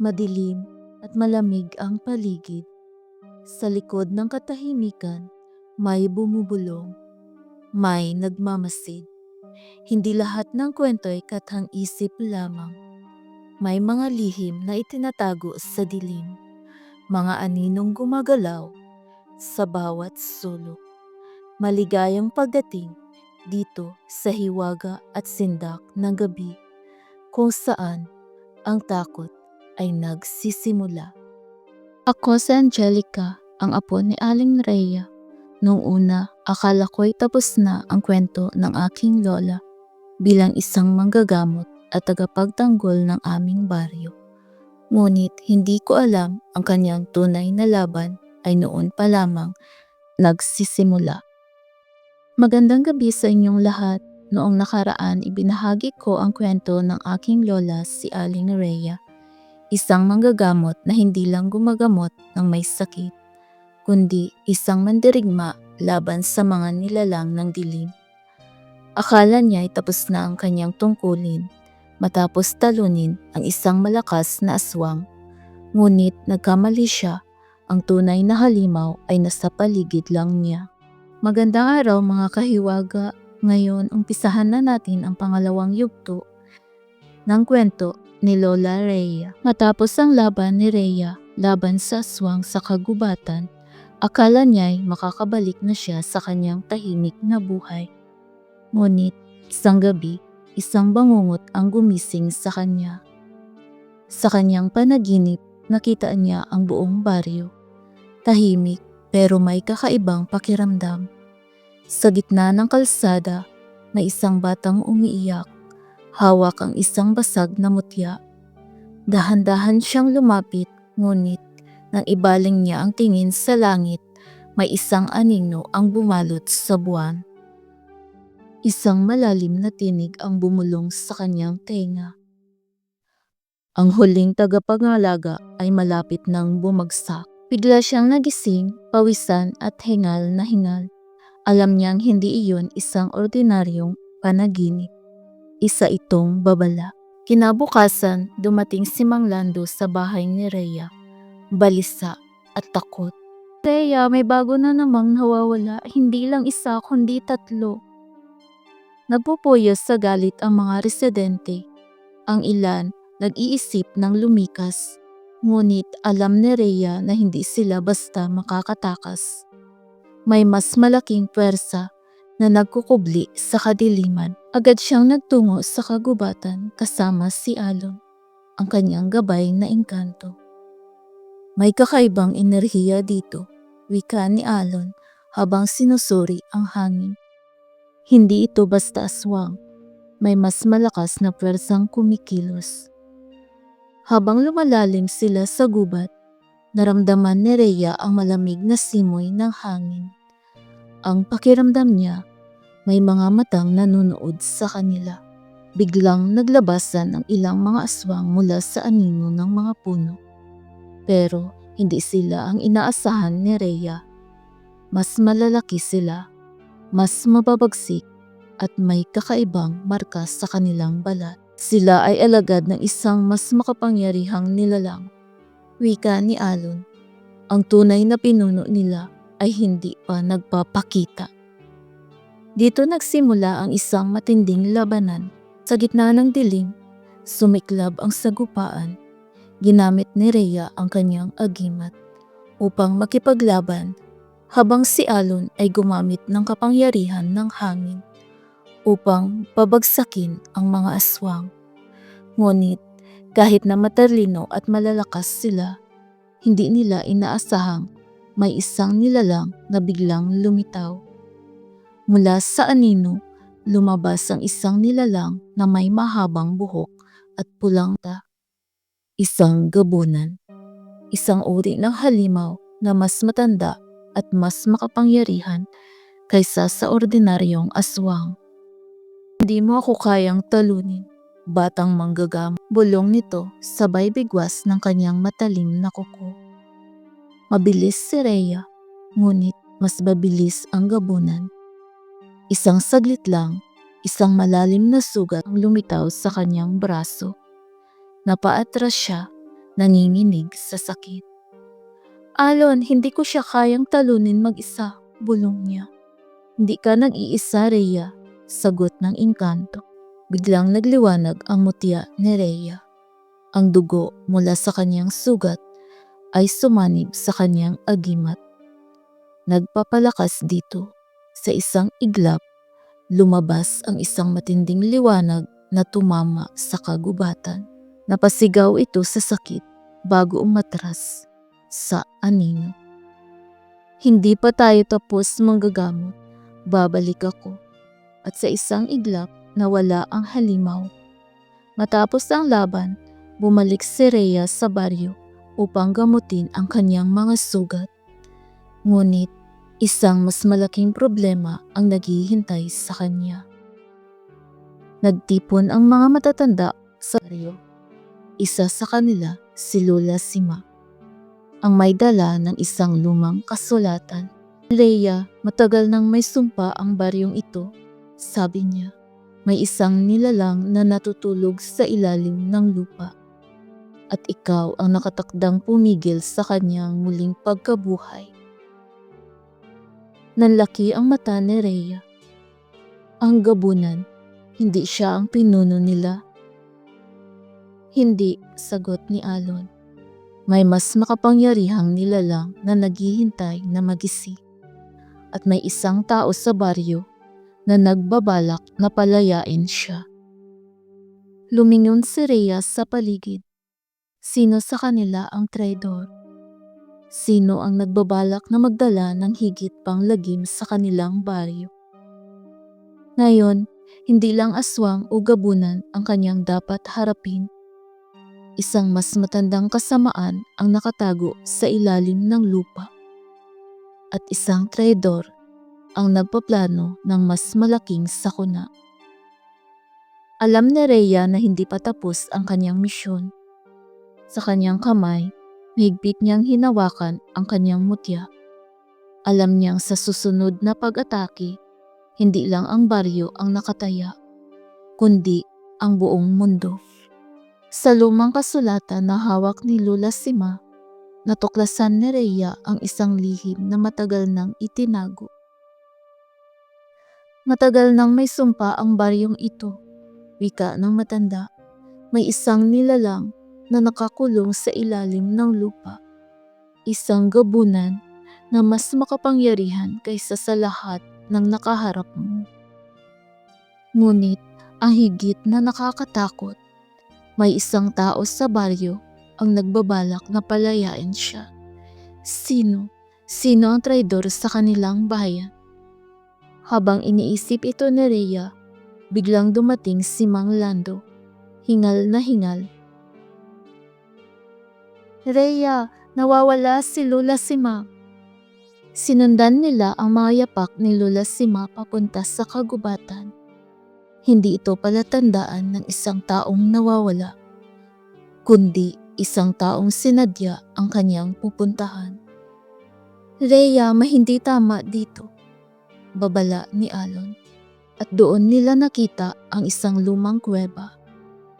Madilim at malamig ang paligid. Sa likod ng katahimikan, may bumubulong. May nagmamasid. Hindi lahat ng kwento ay kathang isip lamang. May mga lihim na itinatago sa dilim. Mga aninong gumagalaw sa bawat sulok. Maligayang pagdating dito sa hiwaga at sindak ng gabi kung saan ang takot ay nagsisimula. Ako si Angelica, ang apo ni Aling Rhea. Noong una, akala ko'y tapos na ang kwento ng aking lola bilang isang manggagamot at tagapagtanggol ng aming baryo. Ngunit hindi ko alam ang kanyang tunay na laban ay noon pa lamang nagsisimula. Magandang gabi sa inyong lahat. Noong nakaraan, ibinahagi ko ang kwento ng aking lola si Aling Rhea. Isang manggagamot na hindi lang gumagamot ng may sakit, kundi isang mandirigma laban sa mga nilalang ng dilim. Akala niya ay tapos na ang kanyang tungkulin matapos talunin ang isang malakas na aswang. Ngunit nagkamali siya, ang tunay na halimaw ay nasa paligid lang niya. Magandang araw mga kahiwaga. Ngayon, umpisahan na natin ang pangalawang yugto ng kwento ni Lola Rhea. Matapos ang laban ni Rhea laban sa aswang sa kagubatan, akala niya'y makakabalik na siya sa kanyang tahimik na buhay. Ngunit, isang gabi, isang bangungot ang gumising sa kanya. Sa kanyang panaginip, nakita niya ang buong baryo. Tahimik pero may kakaibang pakiramdam. Sa gitna ng kalsada, may isang batang umiiyak. Hawak ang isang basag na mutya. Dahan-dahan siyang lumapit, ngunit nang ibaling niya ang tingin sa langit, may isang anino ang bumalot sa buwan. Isang malalim na tinig ang bumulong sa kanyang tenga. Ang huling tagapangalaga ay malapit nang bumagsak. Bigla siyang nagising, pawisan at hingal na hingal. Alam niyang hindi iyon isang ordinaryong panaginip. Isa itong babala. Kinabukasan, dumating si Mang Lando sa bahay ni Rhea. Balisa at takot. Rhea, may bago na namang nawawala. Hindi lang isa kundi tatlo. Nagpupuyos sa galit ang mga residente. Ang ilan nag-iisip ng lumikas. Ngunit alam ni Rhea na hindi sila basta makakatakas. May mas malaking pwersa na nagkukubli sa kadiliman. Agad siyang nagtungo sa kagubatan kasama si Alon, ang kanyang gabay na engkanto. May kakaibang enerhiya dito, wika ni Alon habang sinusuri ang hangin. Hindi ito basta aswang, may mas malakas na pwersang kumikilos. Habang lumalalim sila sa gubat, naramdaman ni Rhea ang malamig na simoy ng hangin. Ang pakiramdam niya, may mga matang nanonood sa kanila. Biglang naglabasan ang ilang mga aswang mula sa anino ng mga puno. Pero hindi sila ang inaasahan ni Rhea. Mas malalaki sila, mas mababagsik at may kakaibang marka sa kanilang balat. Sila ay alagad ng isang mas makapangyarihang nilalang. Wika ni Alon, ang tunay na pinuno nila ay hindi pa nagpapakita. Dito nagsimula ang isang matinding labanan. Sa gitna ng dilim, sumiklab ang sagupaan. Ginamit ni Rhea ang kanyang agimat upang makipaglaban habang si Alon ay gumamit ng kapangyarihan ng hangin upang pabagsakin ang mga aswang. Ngunit kahit na matalino at malalakas sila, hindi nila inaasahang may isang nilalang na biglang lumitaw. Mula sa anino, lumabas ang isang nilalang na may mahabang buhok at pulang ta. Isang gabunan. Isang uri ng halimaw na mas matanda at mas makapangyarihan kaysa sa ordinaryong aswang. Hindi mo ako kayang talunin, batang manggagam. Bulong nito sabay bigwas ng kanyang matalim na kuko. Mabilis si Rhea, ngunit mas mabilis ang gabunan. Isang saglit lang, isang malalim na sugat ang lumitaw sa kanyang braso. Napaatras siya, nanginginig sa sakit. Alon, hindi ko siya kayang talunin mag-isa, bulong niya. Hindi ka nag-iisa, Rhea, sagot ng engkanto. Biglang nagliwanag ang mutya ni Rhea. Ang dugo mula sa kanyang sugat ay sumanib sa kanyang agimat. Nagpapalakas dito sa isang iglap, lumabas ang isang matinding liwanag na tumama sa kagubatan. Napasigaw ito sa sakit bago umatras sa anino. Hindi pa tayo tapos manggagamot. Babalik ako. At sa isang iglap, nawala ang halimaw. Matapos ang laban, bumalik si Rhea sa baryo upang gamutin ang kanyang mga sugat. Ngunit isang mas malaking problema ang naghihintay sa kanya. Nagtipon ang mga matatanda sa baryo. Isa sa kanila si Lola Sima, ang may dala ng isang lumang kasulatan. Leia, matagal nang may sumpa ang baryong ito, sabi niya. May isang nilalang na natutulog sa ilalim ng lupa. At ikaw ang nakatakdang pumigil sa kanyang muling pagkabuhay. Nanlaki ang mata ni Rhea. Ang gabunan, hindi siya ang pinuno nila. Hindi, sagot ni Alon. May mas makapangyarihang nilalang na naghihintay na magisi. At may isang tao sa baryo na nagbabalak na palayain siya. Lumingon si Rhea sa paligid. Sino sa kanila ang traidor? Sino ang nagbabalak na magdala ng higit pang lagim sa kanilang baryo? Ngayon, hindi lang aswang o gabunan ang kanyang dapat harapin. Isang mas matandang kasamaan ang nakatago sa ilalim ng lupa. At isang traidor ang nagpaplano ng mas malaking sakuna. Alam ni Rhea na hindi pa tapos ang kanyang misyon. Sa kanyang kamay, mahigpit niyang hinawakan ang kanyang mutya. Alam niyang sa susunod na pag-atake, hindi lang ang baryo ang nakataya, kundi ang buong mundo. Sa lumang kasulatan na hawak ni Lula Sima, natuklasan ni Rhea ang isang lihim na matagal nang itinago. Matagal nang may sumpa ang baryong ito, wika ng matanda. May isang nilalang na nakakulong sa ilalim ng lupa. Isang gabunan na mas makapangyarihan kaysa sa lahat ng nakaharap mo. Ngunit ang higit na nakakatakot, may isang tao sa baryo ang nagbabalak na palayain siya. Sino? Sino ang traidor sa kanilang bayan? Habang iniisip ito ni Rhea, biglang dumating si Mang Lando. Hingal na hingal. Rhea, nawawala si Lula Sima. Sinundan nila ang mga yapak ni Lula Sima papunta sa kagubatan. Hindi ito palatandaan ng isang taong nawawala, kundi isang taong sinadya ang kanyang pupuntahan. Rhea, mahindi tama dito, babala ni Alon. At doon nila nakita ang isang lumang kuweba,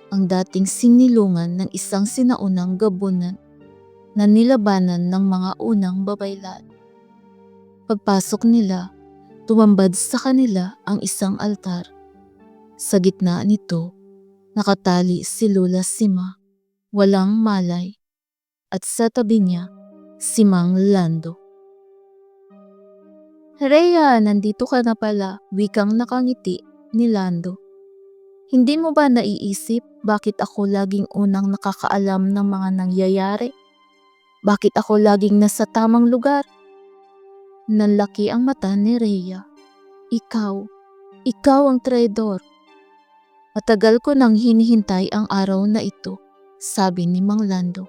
ang dating sinilungan ng isang sinaunang gabunan na nilabanan ng mga unang babaylan. Pagpasok nila, tumambad sa kanila ang isang altar. Sa gitna nito, nakatali si Lula Sima, walang malay, at sa tabi niya, si Mang Lando. Rhea, nandito ka na pala, wikang nakangiti ni Lando. Hindi mo ba naiisip bakit ako laging unang nakakaalam ng mga nangyayari? Bakit ako laging nasa tamang lugar? Nanlaki ang mata ni Rhea. Ikaw, ikaw ang traidor. Matagal ko nang hinihintay ang araw na ito, sabi ni Mang Lando.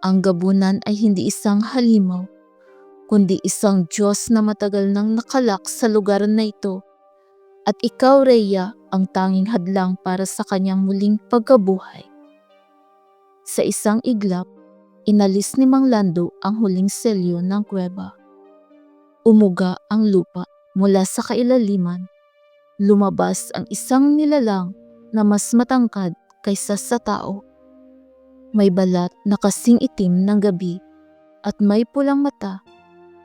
Ang gabunan ay hindi isang halimaw, kundi isang Diyos na matagal nang nakalak sa lugar na ito. At ikaw, Rhea, ang tanging hadlang para sa kanyang muling pagkabuhay. Sa isang iglap, inalis ni Mang Lando ang huling selyo ng kuweba. Umuga ang lupa mula sa kailaliman. Lumabas ang isang nilalang na mas matangkad kaysa sa tao. May balat na kasing itim ng gabi at may pulang mata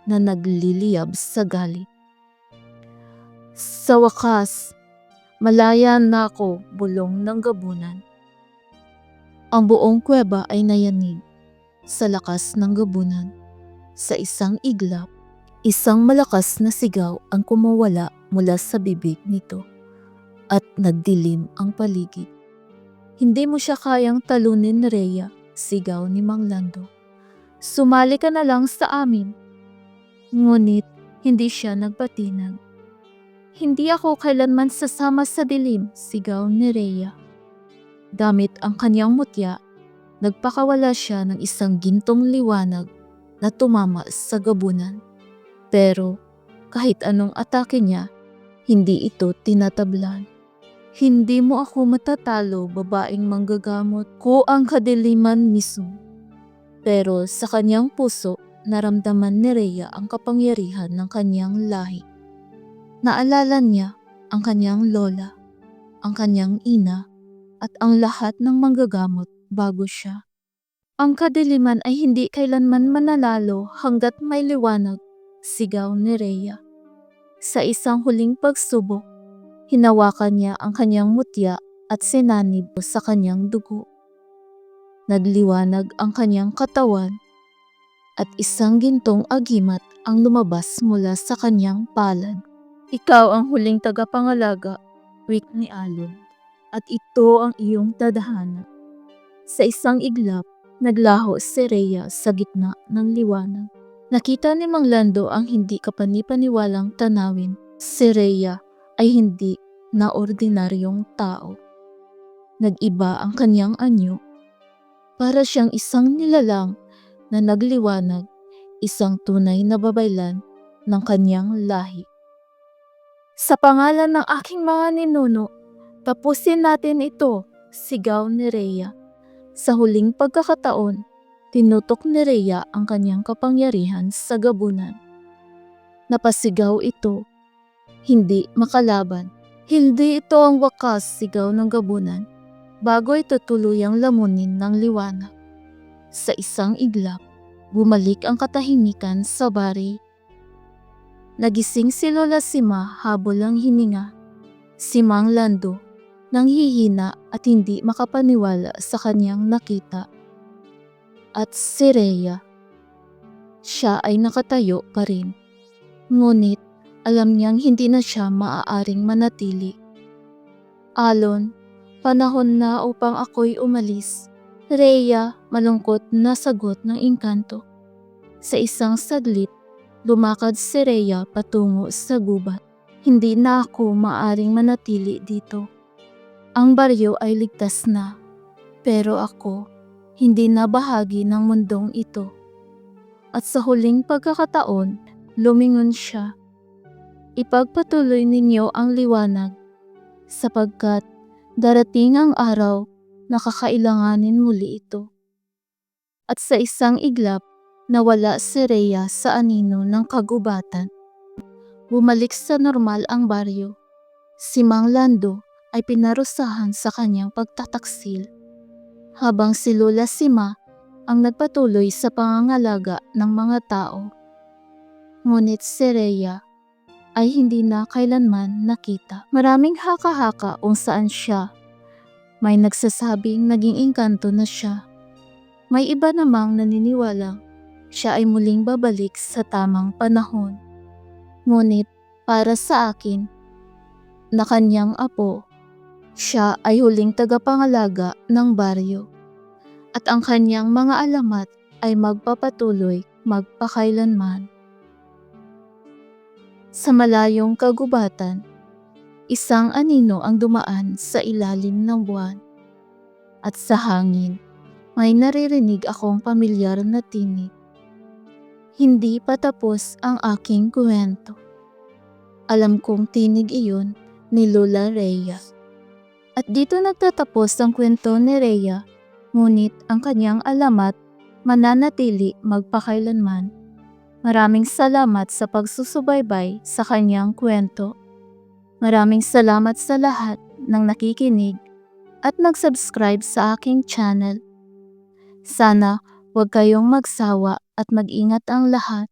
na nagliliyab sa galit. Sa wakas, malaya na ako bulong ng gabunan. Ang buong kuweba ay nayanig sa lakas ng gabunan. Sa isang iglap, isang malakas na sigaw ang kumawala mula sa bibig nito at nagdilim ang paligid. Hindi mo siya kayang talunin, Rhea, sigaw ni Mang Lando. Sumali ka na lang sa amin. Ngunit hindi siya nagpatinag. Hindi ako kailanman sasama sa dilim, sigaw ni Rhea. Gamit ang kanyang mutya, nagpakawala siya ng isang gintong liwanag na tumama sa gabunan. Pero kahit anong atake niya, hindi ito tinatablan. Hindi mo ako matatalo, babaeng manggagamot ko ang kadiliman mismo. Pero sa kanyang puso, naramdaman ni Rhea ang kapangyarihan ng kanyang lahi. Naalala niya ang kanyang lola, ang kanyang ina, at ang lahat ng manggagamot bago siya. Ang kadiliman ay hindi kailanman manalalo hanggat may liwanag, sigaw ni Rhea. Sa isang huling pagsubok, hinawakan niya ang kanyang mutya at sinanib sa kanyang dugo. Nagliwanag ang kanyang katawan at isang gintong agimat ang lumabas mula sa kanyang palad. Ikaw ang huling tagapangalaga, wik ni Alon, at ito ang iyong tadhana. Sa isang iglap, naglaho si Rhea sa gitna ng liwanag. Nakita ni Mang Lando ang hindi kapanipaniwalang tanawin. Si Rhea ay hindi na ordinaryong tao. Nag-iba ang kanyang anyo. Para siyang isang nilalang na nagliwanag, isang tunay na babaylan ng kanyang lahi. Sa pangalan ng aking mga ninuno, tapusin natin ito, sigaw ni Rhea. Sa huling pagkakataon, tinutok ni Rhea ang kanyang kapangyarihan sa gabunan. Napasigaw ito, hindi makalaban. Hindi ito ang wakas sigaw ng gabunan bago ito tuluyang lamunin ng liwanag. Sa isang iglap, bumalik ang katahimikan sa bari. Nagising si Lola Sima habol ang hininga. Si Mang Lando, nang hihina at hindi makapaniwala sa kanyang nakita. At si Rhea. Siya ay nakatayo pa rin. Ngunit alam niyang hindi na siya maaaring manatili. Alon, panahon na upang ako'y umalis. Rhea, malungkot na sagot ng engkanto. Sa isang saglit, lumakad si Rhea patungo sa gubat. Hindi na ako maaring manatili dito. Ang baryo ay ligtas na, pero ako, hindi na bahagi ng mundong ito. At sa huling pagkakataon, lumingon siya ipagpatuloy ninyo ang liwanag, sapagkat darating ang araw na kakailanganin muli ito. At sa isang iglap, nawala si Rhea sa anino ng kagubatan. Bumalik sa normal ang baryo. Si Mang Lando ay pinarusahan sa kanyang pagtataksil, habang si Lola Sima ang nagpatuloy sa pangangalaga ng mga tao. Ngunit si Rhea ay hindi na kailanman nakita. Maraming haka-haka kung saan siya. May nagsasabing naging engkanto na siya. May iba namang naniniwalang siya ay muling babalik sa tamang panahon. Ngunit para sa akin, na kanyang apo, siya ay huling tagapangalaga ng baryo. At ang kanyang mga alamat ay magpapatuloy magpakailanman. Sa malayong kagubatan, isang anino ang dumaan sa ilalim ng buwan. At sa hangin, may naririnig akong pamilyar na tinig. Hindi pa tapos ang aking kwento. Alam kong tinig iyon ni Lola Rhea. At dito nagtatapos ang kwento ni Rhea, ngunit ang kanyang alamat mananatili magpakailanman. Maraming salamat sa pagsusubaybay sa kanyang kwento. Maraming salamat sa lahat ng nakikinig at nag-subscribe sa aking channel. Sana huwag kayong magsawa at mag-ingat ang lahat